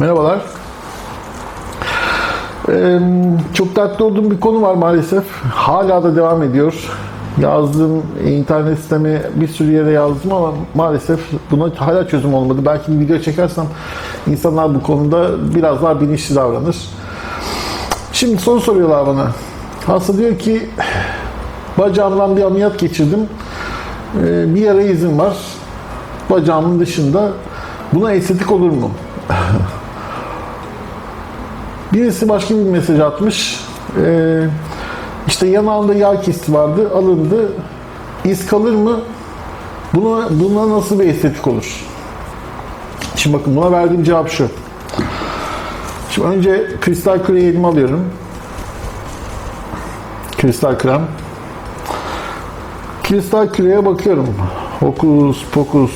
Merhabalar. Ee, çok dertli olduğum bir konu var maalesef. Hala da devam ediyor. Yazdığım internet siteme bir sürü yere yazdım ama maalesef buna hala çözüm olmadı. Belki bir video çekersem insanlar bu konuda biraz daha bilinçli davranır. Şimdi soru soruyorlar bana. Hasta diyor ki bacağımdan bir ameliyat geçirdim. Ee, bir yara izim var. Bacağımın dışında. Buna estetik olur mu? Birisi başka bir mesaj atmış. Ee, işte yanağında yağ kesti vardı, alındı. İz kalır mı? Buna, buna nasıl bir estetik olur? Şimdi bakın buna verdiğim cevap şu. Şimdi önce kristal elime alıyorum. Kristal krem. Kristal küreye bakıyorum. Hokus pokus.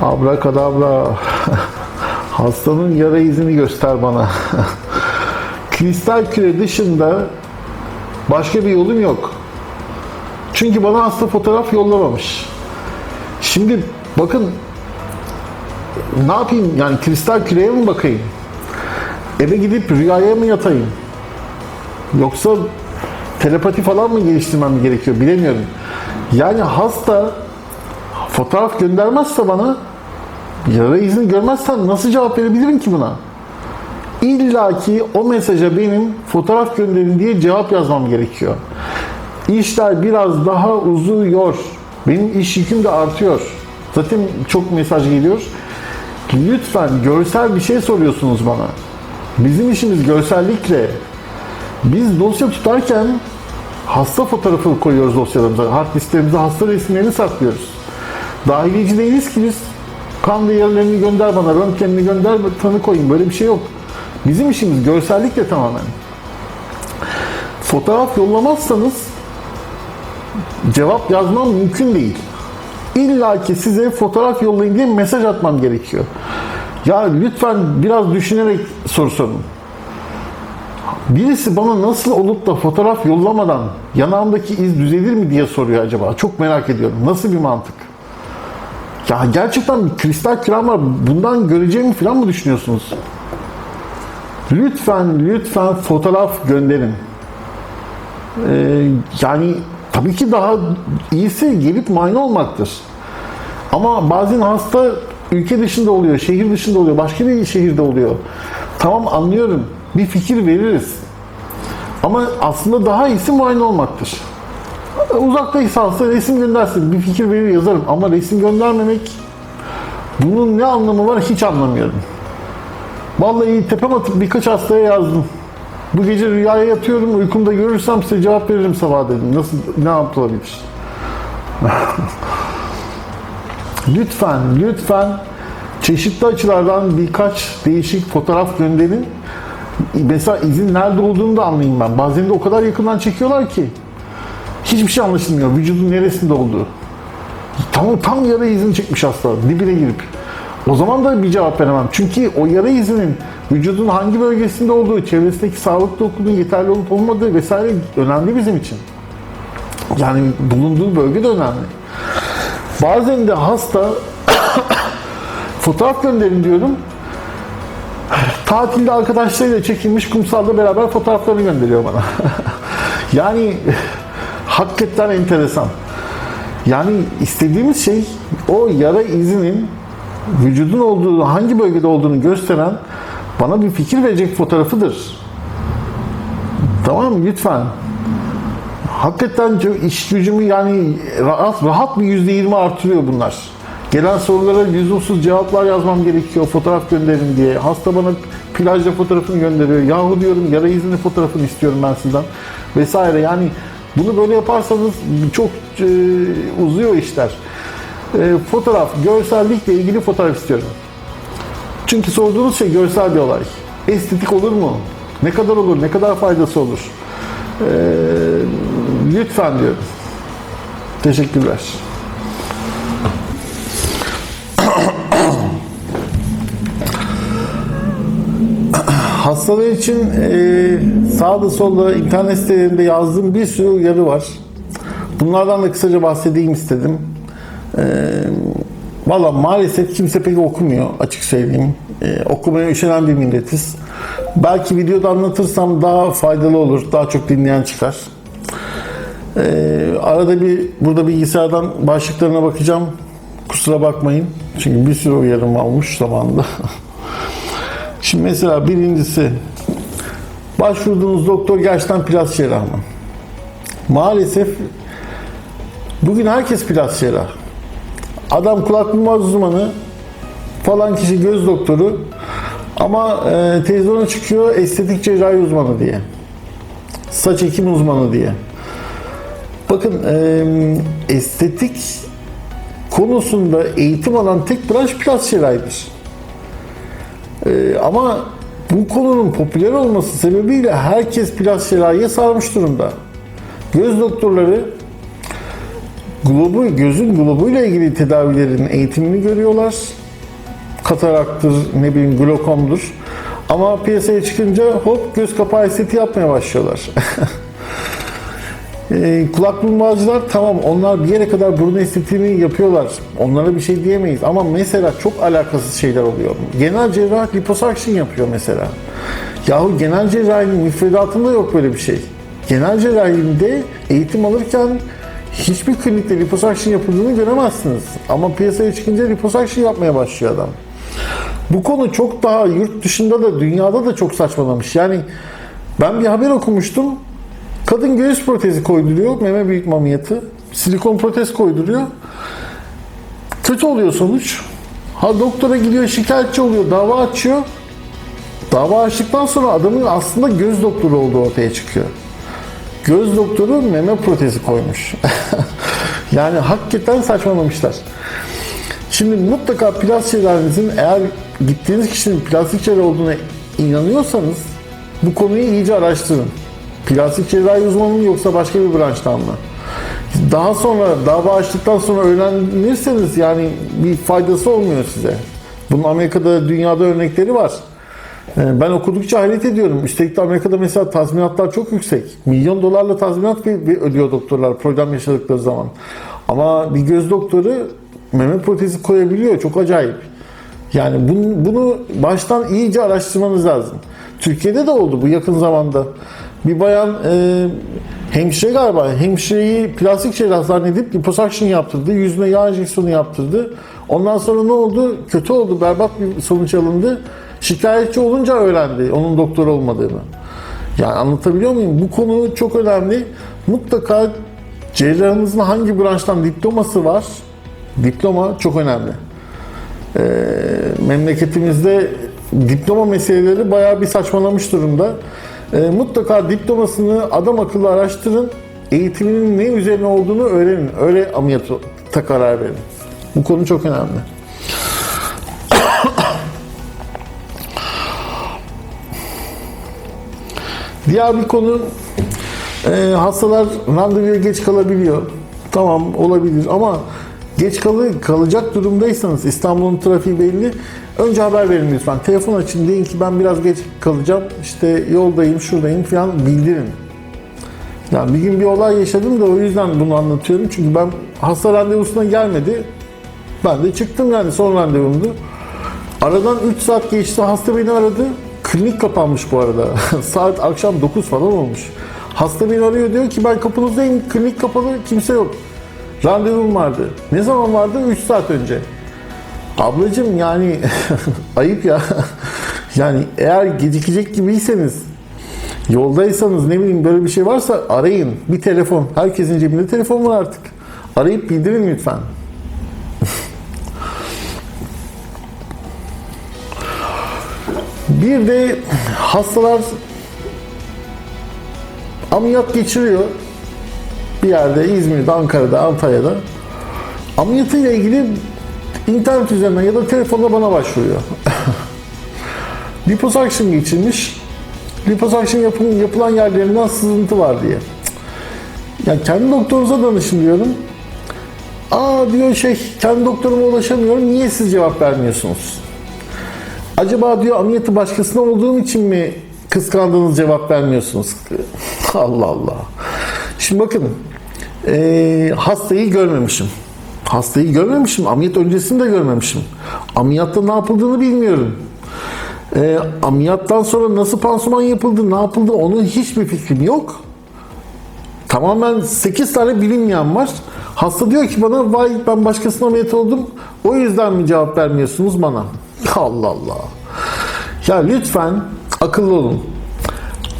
Abrakadabra. Hastanın yara izini göster bana. Kristal küre dışında başka bir yolum yok. Çünkü bana hasta fotoğraf yollamamış. Şimdi bakın ne yapayım yani kristal küreye mi bakayım? Eve gidip rüyaya mı yatayım? Yoksa telepati falan mı geliştirmem gerekiyor bilemiyorum. Yani hasta fotoğraf göndermezse bana yara izini görmezsem nasıl cevap verebilirim ki buna? İlla ki o mesaja benim fotoğraf gönderin diye cevap yazmam gerekiyor. İşler biraz daha uzuyor. Benim iş yüküm de artıyor. Zaten çok mesaj geliyor. Lütfen görsel bir şey soruyorsunuz bana. Bizim işimiz görsellikle. Biz dosya tutarken hasta fotoğrafı koyuyoruz dosyalarımıza. Hard disklerimize hasta resimlerini saklıyoruz. Dahiliyeci değiliz ki biz. Kan değerlerini gönder bana, röntgenini gönder, tanı koyayım. Böyle bir şey yok. Bizim işimiz görsellikle tamamen. Fotoğraf yollamazsanız cevap yazmam mümkün değil. İlla ki size fotoğraf yollayın diye mesaj atmam gerekiyor. Ya lütfen biraz düşünerek soru sorun. Birisi bana nasıl olup da fotoğraf yollamadan yanağımdaki iz düzelir mi diye soruyor acaba. Çok merak ediyorum. Nasıl bir mantık? Ya gerçekten bir kristal kürem var. Bundan göreceğimi falan mı düşünüyorsunuz? Lütfen, lütfen fotoğraf gönderin. Ee, yani tabii ki daha iyisi gelip muayene olmaktır. Ama bazen hasta ülke dışında oluyor, şehir dışında oluyor, başka bir şehirde oluyor. Tamam anlıyorum. Bir fikir veririz. Ama aslında daha iyisi muayene olmaktır. Uzaktaysa hasta resim göndersin. Bir fikir verir yazarım. Ama resim göndermemek bunun ne anlamı var hiç anlamıyorum. Vallahi tepem atıp birkaç hastaya yazdım. Bu gece rüyaya yatıyorum, uykumda görürsem size cevap veririm sabah dedim. Nasıl, ne yapılabilir? lütfen, lütfen çeşitli açılardan birkaç değişik fotoğraf gönderin. Mesela izin nerede olduğunu da anlayayım ben. Bazen de o kadar yakından çekiyorlar ki hiçbir şey anlaşılmıyor. Vücudun neresinde olduğu. Tam, tam yara izini çekmiş hasta dibine girip. O zaman da bir cevap veremem. Çünkü o yara izinin vücudun hangi bölgesinde olduğu, çevresindeki sağlık dokunun yeterli olup olmadığı vesaire önemli bizim için. Yani bulunduğu bölge de önemli. Bazen de hasta fotoğraf gönderin diyorum. Tatilde arkadaşlarıyla çekilmiş kumsalda beraber fotoğraflarını gönderiyor bana. yani hakikaten enteresan. Yani istediğimiz şey o yara izinin vücudun olduğu, hangi bölgede olduğunu gösteren bana bir fikir verecek fotoğrafıdır. Tamam mı? Lütfen. Hakikaten iş gücümü yani rahat, rahat bir yüzde yirmi artırıyor bunlar. Gelen sorulara lüzumsuz cevaplar yazmam gerekiyor. Fotoğraf gönderin diye. Hasta bana plajda fotoğrafını gönderiyor. Yahu diyorum yara izinin fotoğrafını istiyorum ben sizden. Vesaire yani bunu böyle yaparsanız çok e, uzuyor işler. E, fotoğraf, görsellikle ilgili fotoğraf istiyorum. Çünkü sorduğunuz şey görsel bir olay. Estetik olur mu? Ne kadar olur? Ne kadar faydası olur? E, lütfen diyorum. Teşekkürler. Hastalar için e, sağda solda internet sitelerinde yazdığım bir sürü uyarı var. Bunlardan da kısaca bahsedeyim istedim. E, Valla maalesef kimse pek okumuyor açık söyleyeyim. Ee, okumaya üşenen bir milletiz. Belki videoda anlatırsam daha faydalı olur. Daha çok dinleyen çıkar. Ee, arada bir burada bilgisayardan başlıklarına bakacağım. Kusura bakmayın. Çünkü bir sürü uyarım almış zamanında. Şimdi mesela birincisi başvurduğunuz doktor gerçekten plastik cerrah mı? Maalesef bugün herkes plastik cerrah. Adam kulak burun uzmanı falan kişi göz doktoru ama e, televizyona çıkıyor estetik cerrahi uzmanı diye. Saç ekim uzmanı diye. Bakın e, estetik konusunda eğitim alan tek branş plastik cerrahidir. E, ama bu konunun popüler olması sebebiyle herkes plastik cerrahiye sarmış durumda. Göz doktorları globu, gözün globuyla ilgili tedavilerin eğitimini görüyorlar. Kataraktır, ne bileyim glokomdur. Ama piyasaya çıkınca hop göz kapağı estetiği yapmaya başlıyorlar. E, kulak burun bağcılar tamam onlar bir yere kadar burun estetiğini yapıyorlar. Onlara bir şey diyemeyiz. Ama mesela çok alakasız şeyler oluyor. Genel cerrah liposuction yapıyor mesela. Yahu genel cerrahinin müfredatında yok böyle bir şey. Genel cerrahinde eğitim alırken hiçbir klinikte liposuction yapıldığını göremezsiniz. Ama piyasaya çıkınca liposuction yapmaya başlıyor adam. Bu konu çok daha yurt dışında da dünyada da çok saçmalamış. Yani ben bir haber okumuştum. Kadın göğüs protezi koyduruyor, meme büyütme ameliyatı. Silikon protez koyduruyor. Kötü oluyor sonuç. Ha doktora gidiyor şikayetçi oluyor, dava açıyor. Dava açtıktan sonra adamın aslında göz doktoru olduğu ortaya çıkıyor. Göz doktoru meme protezi koymuş. yani hakikaten saçmalamışlar. Şimdi mutlaka plastik cerrahinizin eğer gittiğiniz kişinin plastik cerrah olduğuna inanıyorsanız bu konuyu iyice araştırın. Plastik cerrahi uzmanı mı yoksa başka bir branştan mı? Daha sonra dava açtıktan sonra öğrenirseniz yani bir faydası olmuyor size. Bunun Amerika'da, dünyada örnekleri var. Ee, Ben okudukça hayret ediyorum. Üstelik de Amerika'da mesela tazminatlar çok yüksek. Milyon dolarla tazminat ödüyor doktorlar problem yaşadıkları zaman. Ama bir göz doktoru meme protezi koyabiliyor. Çok acayip. Yani bunu, bunu baştan iyice araştırmanız lazım. Türkiye'de de oldu bu yakın zamanda. Bir bayan e, hemşire galiba hemşireyi plastik cerrah zannedip liposuction yaptırdı. Yüzüne yağ enjeksiyonu yaptırdı. Ondan sonra ne oldu? Kötü oldu. Berbat bir sonuç alındı. Şikayetçi olunca öğrendi onun doktor olmadığını. Yani anlatabiliyor muyum? Bu konu çok önemli. Mutlaka cerrahınızın hangi branştan diploması var? Diploma çok önemli. Ee, memleketimizde diploma meseleleri bayağı bir saçmalamış durumda. Ee, mutlaka diplomasını adam akıllı araştırın. Eğitiminin ne üzerine olduğunu öğrenin. Öyle ameliyata karar verin. Bu konu çok önemli. Diğer bir konu e, hastalar randevuya geç kalabiliyor. Tamam olabilir ama geç kalı, kalacak durumdaysanız İstanbul'un trafiği belli. Önce haber verin lütfen. Telefon açın deyin ki ben biraz geç kalacağım. İşte yoldayım, şuradayım falan bildirin. Yani bir gün bir olay yaşadım da o yüzden bunu anlatıyorum. Çünkü ben hasta randevusuna gelmedi. Ben de çıktım yani son randevumdu. Aradan 3 saat geçti. Hasta beni aradı. Klinik kapanmış bu arada. Saat akşam 9 falan olmuş. Hasta beni arıyor diyor ki ben kapınızdayım. Klinik kapalı kimse yok. Randevum vardı. Ne zaman vardı? 3 saat önce. Ablacım yani ayıp ya. yani eğer gecikecek gibiyseniz yoldaysanız ne bileyim böyle bir şey varsa arayın. Bir telefon. Herkesin cebinde telefon var artık. Arayıp bildirin lütfen. Bir de hastalar ameliyat geçiriyor. Bir yerde İzmir'de, Ankara'da, Antalya'da. Ameliyatıyla ilgili internet üzerinden ya da telefonla bana başvuruyor. Liposuction geçirmiş. Liposuction yapın, yapılan yerlerinden sızıntı var diye. Yani kendi doktorunuza danışın diyorum. Aa diyor şey kendi doktoruma ulaşamıyorum. Niye siz cevap vermiyorsunuz? Acaba diyor ameliyatı başkasına olduğum için mi kıskandığınız cevap vermiyorsunuz? Allah Allah. Şimdi bakın e, hastayı görmemişim. Hastayı görmemişim. Ameliyat öncesini de görmemişim. Ameliyatta ne yapıldığını bilmiyorum. Ee, ameliyattan sonra nasıl pansuman yapıldı, ne yapıldı onun hiçbir fikrim yok. Tamamen 8 tane bilinmeyen var. Hasta diyor ki bana vay ben başkasına ameliyat oldum. O yüzden mi cevap vermiyorsunuz bana? Allah Allah. Ya lütfen akıllı olun.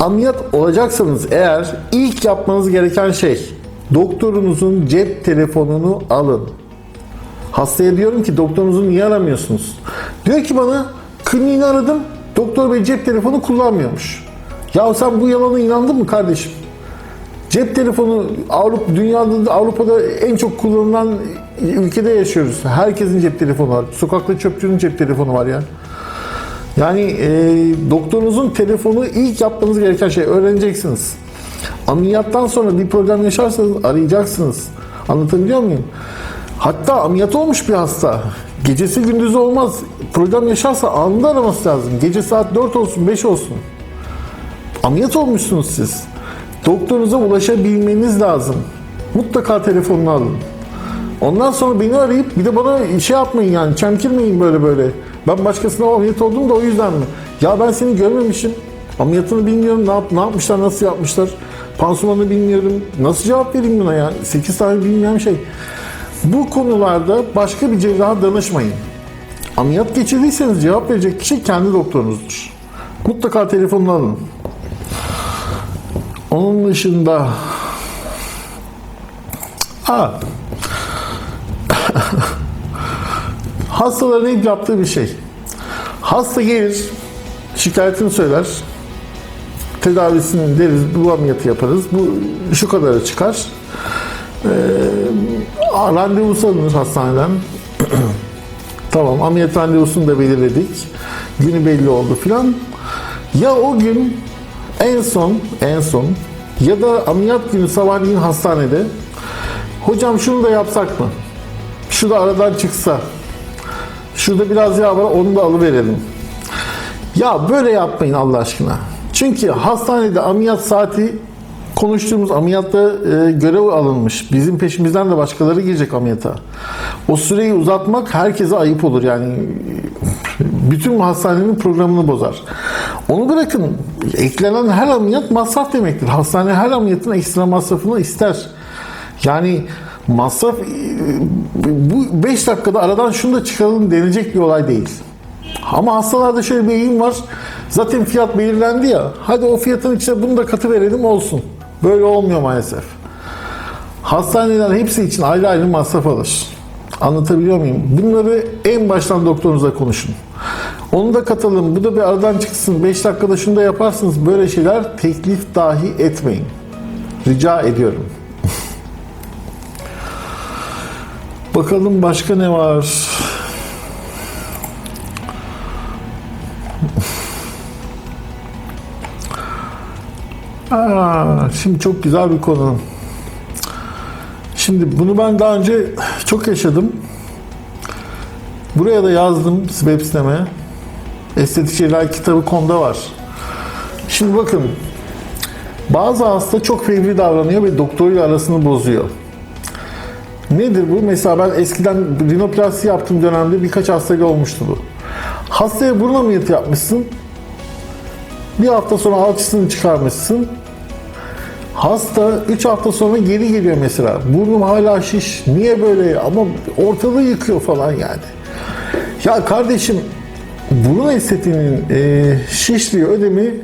Ameliyat olacaksanız eğer ilk yapmanız gereken şey doktorunuzun cep telefonunu alın. Hastaya diyorum ki doktorunuzu niye aramıyorsunuz? Diyor ki bana kliniğini aradım. Doktor bey cep telefonu kullanmıyormuş. Ya sen bu yalana inandın mı kardeşim? Cep telefonu Avrupa dünyada da Avrupa'da en çok kullanılan ülkede yaşıyoruz. Herkesin cep telefonu var. Sokakta çöpçünün cep telefonu var ya. Yani e, doktorunuzun telefonu ilk yapmanız gereken şey öğreneceksiniz. Ameliyattan sonra bir problem yaşarsanız arayacaksınız. Anlatabiliyor muyum? Hatta ameliyat olmuş bir hasta. Gecesi gündüzü olmaz. Problem yaşarsa anında araması lazım. Gece saat 4 olsun 5 olsun. Ameliyat olmuşsunuz siz. Doktorunuza ulaşabilmeniz lazım. Mutlaka telefonunu alın. Ondan sonra beni arayıp bir de bana şey yapmayın yani çemkirmeyin böyle böyle. Ben başkasına ameliyat oldum da o yüzden mi? Ya ben seni görmemişim. Ameliyatını bilmiyorum. Ne, yap, ne yapmışlar, nasıl yapmışlar. Pansumanı bilmiyorum. Nasıl cevap vereyim buna yani? 8 tane bilmeyen şey. Bu konularda başka bir cerraha danışmayın. Ameliyat geçirdiyseniz cevap verecek kişi kendi doktorunuzdur. Mutlaka telefonunu alın. Onun dışında Aa. Hastaların ilk yaptığı bir şey. Hasta gelir, şikayetini söyler. Tedavisini deriz, bu ameliyatı yaparız. Bu şu kadara çıkar. Ee, randevusu alınır hastaneden. tamam, ameliyat randevusunu da belirledik. Günü belli oldu filan. Ya o gün en son, en son ya da ameliyat günü sabahleyin hastanede hocam şunu da yapsak mı? Şu da aradan çıksa. Şurada biraz yağ var onu da alıverelim. Ya böyle yapmayın Allah aşkına. Çünkü hastanede ameliyat saati konuştuğumuz ameliyatta e, görev alınmış. Bizim peşimizden de başkaları girecek ameliyata. O süreyi uzatmak herkese ayıp olur yani. Bütün hastanenin programını bozar. Onu bırakın. Eklenen her ameliyat masraf demektir. Hastane her ameliyatın ekstra masrafını ister. Yani masraf e, bu 5 dakikada aradan şunu da çıkaralım denilecek bir olay değil. Ama hastalarda şöyle bir eğim var. Zaten fiyat belirlendi ya. Hadi o fiyatın içine bunu da katı verelim olsun. Böyle olmuyor maalesef. Hastaneler hepsi için ayrı ayrı masraf alır. Anlatabiliyor muyum? Bunları en baştan doktorunuza konuşun. Onu da katalım. Bu da bir aradan çıksın. 5 dakikada şunu da yaparsınız. Böyle şeyler teklif dahi etmeyin. Rica ediyorum. Bakalım başka ne var? Aa, şimdi çok güzel bir konu. Şimdi bunu ben daha önce çok yaşadım. Buraya da yazdım web siteme. Estetik cerrahi kitabı konuda var. Şimdi bakın. Bazı hasta çok fevri davranıyor ve doktoruyla arasını bozuyor. Nedir bu? Mesela ben eskiden rinoplasti yaptığım dönemde birkaç hastayla olmuştu bu. Hastaya burun ameliyatı yapmışsın. Bir hafta sonra alçısını çıkarmışsın. Hasta 3 hafta sonra geri geliyor mesela. Burnum hala şiş. Niye böyle? Ama ortalığı yıkıyor falan yani. Ya kardeşim burun estetiğinin e, şişliği ödemi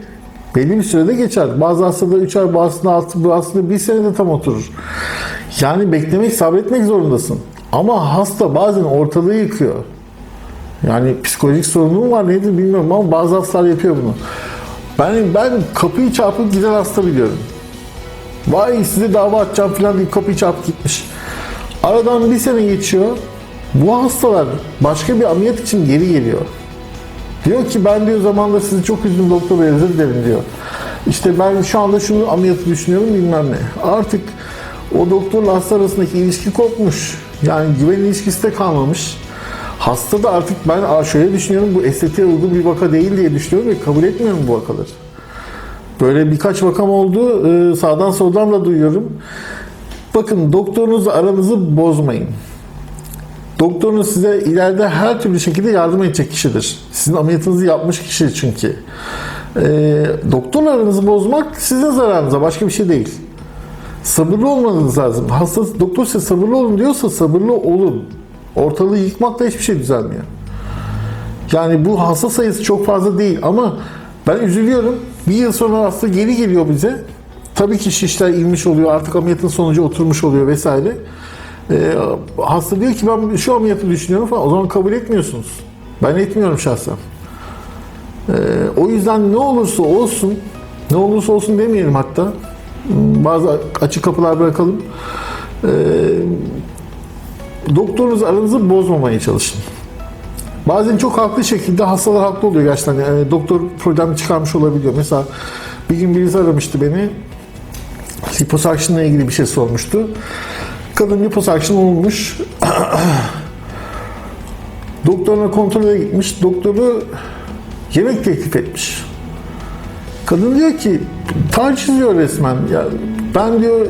belli bir sürede geçer. Bazı hastada 3 ay, bazısında 6, bazısında 1 senede tam oturur. Yani beklemek, sabretmek zorundasın. Ama hasta bazen ortalığı yıkıyor. Yani psikolojik sorunum var nedir bilmiyorum ama bazı hastalar yapıyor bunu. Ben ben kapıyı çarpıp giden hasta biliyorum. Vay size dava açacağım falan diye kapıyı çarpıp gitmiş. Aradan bir sene geçiyor. Bu hastalar başka bir ameliyat için geri geliyor. Diyor ki ben diyor zamanda sizi çok üzdüm doktor bey özür dilerim diyor. İşte ben şu anda şunu ameliyatı düşünüyorum bilmem ne. Artık o doktorla hasta arasındaki ilişki kopmuş. Yani güven ilişkisi de kalmamış. Hasta da artık ben "Aa, şöyle düşünüyorum bu estetiğe uygun bir vaka değil diye düşünüyorum ve kabul etmiyorum bu vakaları. Böyle birkaç vakam oldu. Ee, Sağdan soldan da duyuyorum. Bakın doktorunuzla aranızı bozmayın. doktorunuz size ileride her türlü şekilde yardım edecek kişidir. Sizin ameliyatınızı yapmış kişi çünkü. Ee, doktorla aranızı bozmak sizin zararınıza başka bir şey değil. Sabırlı olmanız lazım. Hasta, doktor size sabırlı olun diyorsa sabırlı olun. Ortalığı yıkmakla hiçbir şey düzelmiyor. Yani bu hasta sayısı çok fazla değil ama ben üzülüyorum. Bir yıl sonra hasta geri geliyor bize. Tabii ki şişler inmiş oluyor. Artık ameliyatın sonucu oturmuş oluyor vesaire. Ee, hasta diyor ki ben şu ameliyatı düşünüyorum falan. O zaman kabul etmiyorsunuz. Ben etmiyorum şahsen. Ee, o yüzden ne olursa olsun, ne olursa olsun demeyelim hatta. Bazı açık kapılar bırakalım. Ee, doktorunuz aranızı bozmamaya çalışın. Bazen çok haklı şekilde hastalar haklı oluyor gerçekten. Yani doktor problem çıkarmış olabiliyor. Mesela bir gün birisi aramıştı beni. Liposuction'la ilgili bir şey sormuştu. Kadın liposuction olmuş. Doktoruna kontrole gitmiş. Doktoru yemek teklif etmiş. Kadın diyor ki taciz diyor resmen. Ya ben diyor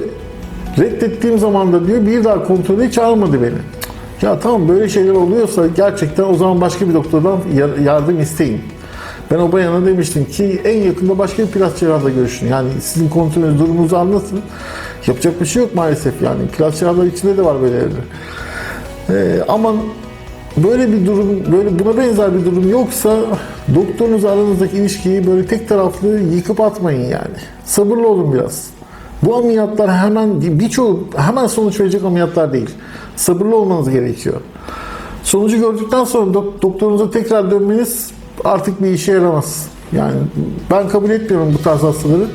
reddettiğim zaman da diyor bir daha kontrole çağırmadı beni. Ya tamam böyle şeyler oluyorsa gerçekten o zaman başka bir doktordan ya- yardım isteyin. Ben o bayana demiştim ki en yakında başka bir plastik cerrahla görüşün. Yani sizin kontrolünüz durumunuzu anlatın. Yapacak bir şey yok maalesef yani. Plastik cerrahlar içinde de var böyle evler. Ee, ama böyle bir durum, böyle buna benzer bir durum yoksa doktorunuz aranızdaki ilişkiyi böyle tek taraflı yıkıp atmayın yani. Sabırlı olun biraz. Bu ameliyatlar hemen birçoğu hemen sonuç verecek ameliyatlar değil. Sabırlı olmanız gerekiyor. Sonucu gördükten sonra dok- doktorunuza tekrar dönmeniz artık bir işe yaramaz. Yani ben kabul etmiyorum bu tarz hastaları.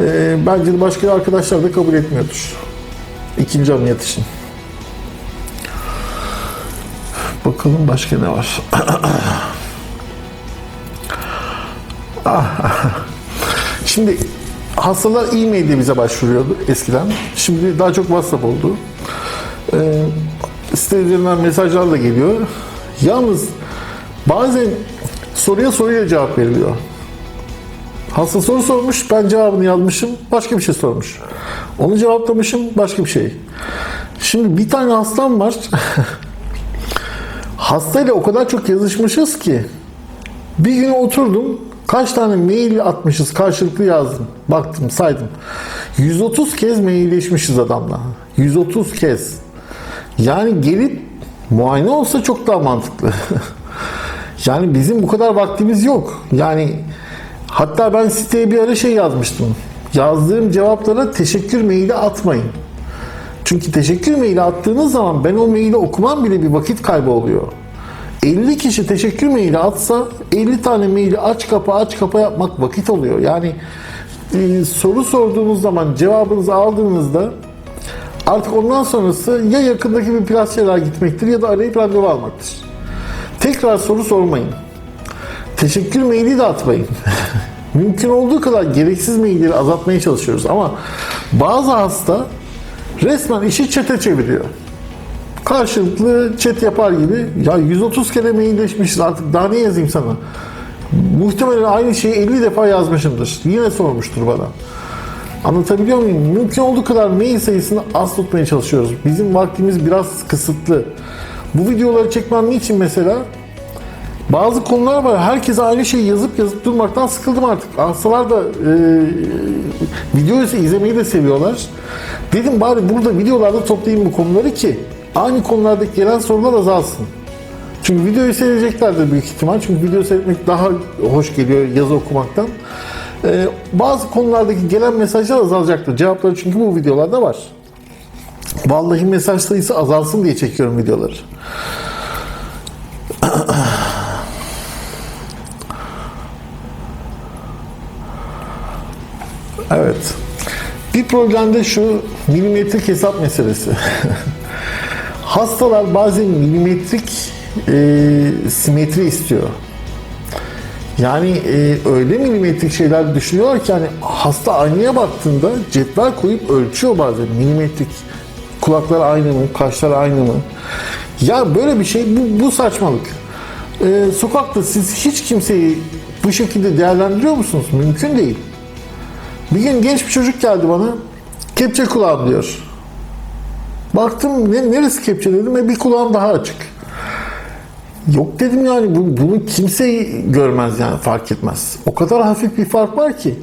Ee, bence de başka arkadaşlar da kabul etmiyordur. İkinci ameliyat için. Bakalım başka ne var? Ah. Şimdi hastalar e-mail'de bize başvuruyordu eskiden. Şimdi daha çok WhatsApp oldu. Ee, site mesajlar da geliyor. Yalnız bazen soruya soruya cevap veriliyor. Hasta soru sormuş, ben cevabını yazmışım, başka bir şey sormuş. Onu cevaplamışım, başka bir şey. Şimdi bir tane hastam var. Hastayla o kadar çok yazışmışız ki bir gün oturdum kaç tane mail atmışız karşılıklı yazdım. Baktım saydım. 130 kez mailleşmişiz adamla. 130 kez. Yani gelip muayene olsa çok daha mantıklı. yani bizim bu kadar vaktimiz yok. Yani hatta ben siteye bir ara şey yazmıştım. Yazdığım cevaplara teşekkür maili atmayın. Çünkü teşekkür maili attığınız zaman ben o maili okumam bile bir vakit kaybı oluyor. 50 kişi teşekkür maili atsa 50 tane maili aç kapa aç kapa yapmak vakit oluyor. Yani e, soru sorduğunuz zaman cevabınızı aldığınızda artık ondan sonrası ya yakındaki bir plastikçiye gitmektir ya da arayıp randevu almaktır. Tekrar soru sormayın. Teşekkür maili de atmayın. Mümkün olduğu kadar gereksiz mailleri azaltmaya çalışıyoruz ama bazı hasta resmen işi çete çeviriyor. Karşılıklı chat yapar gibi ya 130 kere mailleşmişiz artık daha ne yazayım sana? Muhtemelen aynı şeyi 50 defa yazmışımdır. Yine sormuştur bana. Anlatabiliyor muyum? Mümkün olduğu kadar mail sayısını az tutmaya çalışıyoruz. Bizim vaktimiz biraz kısıtlı. Bu videoları çekmem niçin mesela? Bazı konular var. Herkese aynı şeyi yazıp yazıp durmaktan sıkıldım artık. Hastalar da e, videoyu izlemeyi de seviyorlar. Dedim bari burada videolarda toplayayım bu konuları ki aynı konulardaki gelen sorular azalsın. Çünkü videoyu seyredeceklerdir büyük ihtimal. Çünkü video seyretmek daha hoş geliyor yazı okumaktan. E, bazı konulardaki gelen mesajlar azalacaktır. Cevapları çünkü bu videolarda var. Vallahi mesaj sayısı azalsın diye çekiyorum videoları. Evet. Bir problem şu milimetrik hesap meselesi. Hastalar bazen milimetrik e, simetri istiyor. Yani e, öyle milimetrik şeyler düşünüyorlar ki hani hasta aynaya baktığında cetvel koyup ölçüyor bazen milimetrik. Kulaklar aynı mı, kaşlar aynı mı? Ya böyle bir şey bu, bu saçmalık. E, sokakta siz hiç kimseyi bu şekilde değerlendiriyor musunuz? Mümkün değil. Bir gün genç bir çocuk geldi bana. Kepçe kulağım diyor. Baktım ne, neresi kepçe dedim. E bir kulağım daha açık. Yok dedim yani bu, bunu kimse görmez yani fark etmez. O kadar hafif bir fark var ki.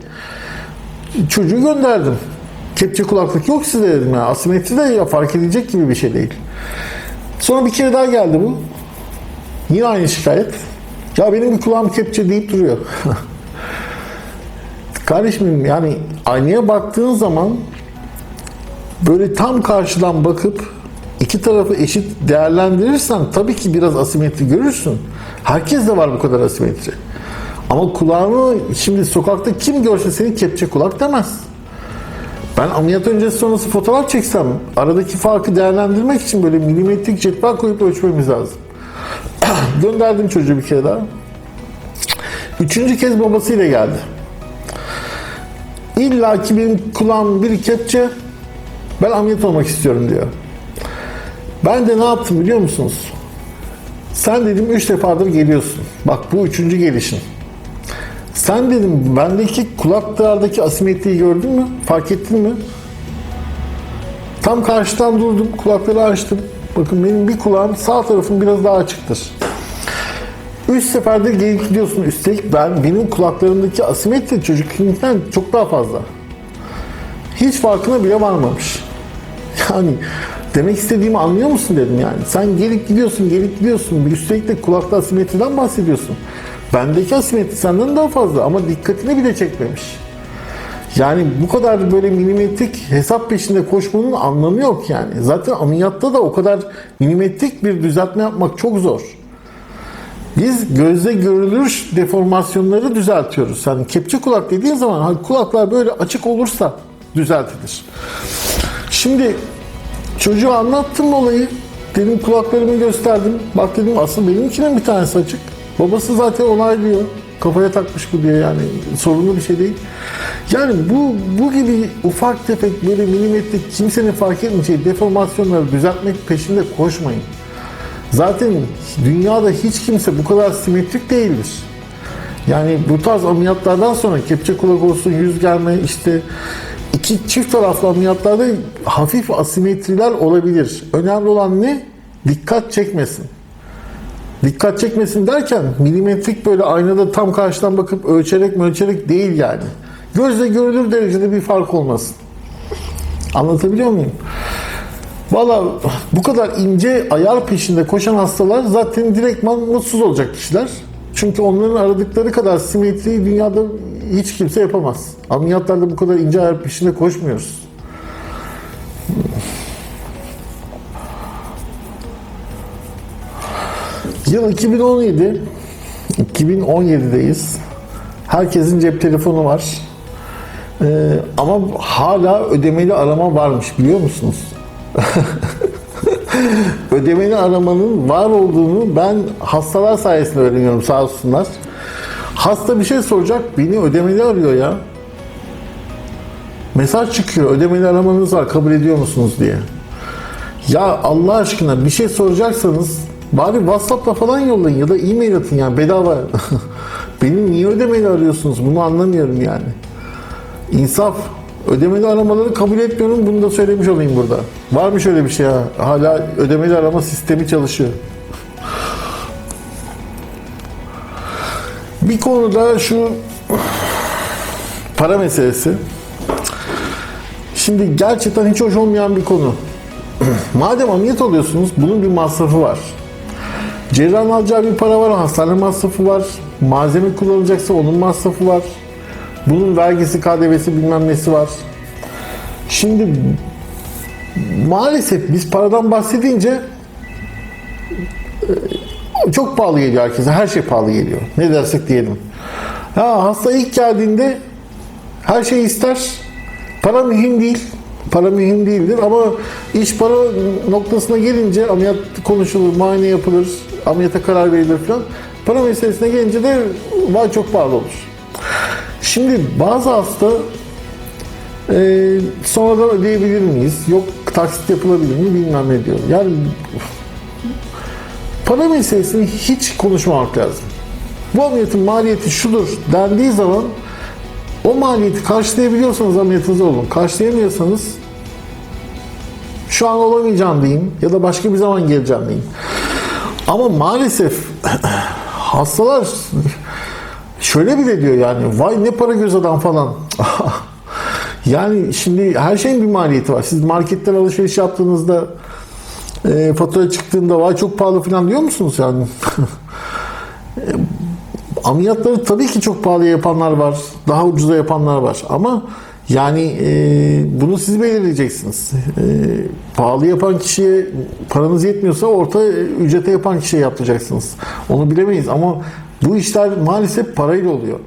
Çocuğu gönderdim. Kepçe kulaklık yok size dedim ya. Asimetri de ya fark edilecek gibi bir şey değil. Sonra bir kere daha geldi bu. Yine aynı şikayet. Ya benim bir kulağım kepçe deyip duruyor. Kardeşim yani aynaya baktığın zaman böyle tam karşıdan bakıp iki tarafı eşit değerlendirirsen tabii ki biraz asimetri görürsün. Herkes de var bu kadar asimetri. Ama kulağını şimdi sokakta kim görse seni kepçe kulak demez. Ben ameliyat öncesi sonrası fotoğraf çeksem aradaki farkı değerlendirmek için böyle milimetrik cetvel koyup ölçmemiz lazım. Gönderdim çocuğu bir kere daha. Üçüncü kez babasıyla geldi. İlla ki benim kulağım bir kepçe ben ameliyat olmak istiyorum diyor. Ben de ne yaptım biliyor musunuz? Sen dedim üç defadır geliyorsun. Bak bu üçüncü gelişin. Sen dedim bendeki kulaklardaki asimetriyi gördün mü? Fark ettin mi? Tam karşıdan durdum, kulakları açtım. Bakın benim bir kulağım sağ tarafım biraz daha açıktır. Üç seferdir gelip gidiyorsun. Üstelik ben benim kulaklarımdaki asimetri çocukluğumdan çok daha fazla. Hiç farkına bile varmamış. Yani demek istediğimi anlıyor musun dedim yani. Sen gelip gidiyorsun, gelip gidiyorsun. Üstelik de kulakta asimetriden bahsediyorsun. Bendeki asimetri senden daha fazla ama dikkatini bile çekmemiş. Yani bu kadar böyle milimetrik hesap peşinde koşmanın anlamı yok yani. Zaten ameliyatta da o kadar milimetrik bir düzeltme yapmak çok zor. Biz gözle görülür deformasyonları düzeltiyoruz. Yani kepçe kulak dediğin zaman hani kulaklar böyle açık olursa düzeltilir. Şimdi çocuğa anlattım olayı. Dedim kulaklarımı gösterdim. Bak dedim aslında benimkinin bir tanesi açık. Babası zaten onaylıyor. Kafaya takmış bu yani sorunlu bir şey değil. Yani bu bu gibi ufak tefek böyle milimetrik kimsenin fark etmeyeceği deformasyonları düzeltmek peşinde koşmayın. Zaten dünyada hiç kimse bu kadar simetrik değildir. Yani bu tarz ameliyatlardan sonra kepçe kulak olsun, yüz gelme işte iki çift taraflı ameliyatlarda hafif asimetriler olabilir. Önemli olan ne? Dikkat çekmesin. Dikkat çekmesin derken milimetrik böyle aynada tam karşıdan bakıp ölçerek ölçerek değil yani. Gözle görülür derecede bir fark olmasın. Anlatabiliyor muyum? Valla bu kadar ince ayar peşinde koşan hastalar zaten direktman mutsuz olacak kişiler. Çünkü onların aradıkları kadar simetriyi dünyada hiç kimse yapamaz. Ameliyatlarda bu kadar ince ayar peşinde koşmuyoruz. Yıl 2017. 2017'deyiz. Herkesin cep telefonu var. Ee, ama hala ödemeli arama varmış biliyor musunuz? ödemeli aramanın var olduğunu ben hastalar sayesinde öğreniyorum sağ olsunlar. Hasta bir şey soracak beni ödemeli arıyor ya. Mesaj çıkıyor ödemeli aramanız var kabul ediyor musunuz diye. Ya Allah aşkına bir şey soracaksanız bari WhatsApp'la falan yollayın ya da e-mail atın yani bedava. Benim niye ödemeli arıyorsunuz bunu anlamıyorum yani. İnsaf. Ödemeli aramaları kabul etmiyorum. Bunu da söylemiş olayım burada. Var mı şöyle bir şey ya? Hala ödemeli arama sistemi çalışıyor. Bir konuda şu para meselesi. Şimdi gerçekten hiç hoş olmayan bir konu. Madem ameliyat oluyorsunuz bunun bir masrafı var. Cerrahın alacağı bir para var, hastane masrafı var, malzeme kullanılacaksa onun masrafı var. Bunun vergisi, KDV'si bilmem nesi var. Şimdi maalesef biz paradan bahsedince e, çok pahalı geliyor herkese. Her şey pahalı geliyor. Ne dersek diyelim. Ha, hasta ilk geldiğinde her şeyi ister. Para mühim değil. Para mühim değildir ama iş para noktasına gelince ameliyat konuşulur, muayene yapılır, ameliyata karar verilir falan. Para meselesine gelince de vay çok pahalı olur. Şimdi bazı hasta e, sonradan ödeyebilir miyiz? Yok taksit yapılabilir mi bilmem ne diyor. Yani para meselesini hiç konuşmamak lazım. Bu ameliyatın maliyeti şudur dendiği zaman o maliyeti karşılayabiliyorsanız ameliyatınızı olun. Karşılayamıyorsanız şu an olamayacağım deyin ya da başka bir zaman geleceğim deyin. Ama maalesef hastalar şöyle bile diyor yani vay ne para göz adam falan. yani şimdi her şeyin bir maliyeti var. Siz marketten alışveriş yaptığınızda e, fatura çıktığında vay çok pahalı falan diyor musunuz yani? E, Ameliyatları tabii ki çok pahalı yapanlar var. Daha ucuza yapanlar var. Ama yani e, bunu siz belirleyeceksiniz. E, pahalı yapan kişiye paranız yetmiyorsa orta ücrete yapan kişiye yaptıracaksınız. Onu bilemeyiz ama bu işler maalesef parayla oluyor.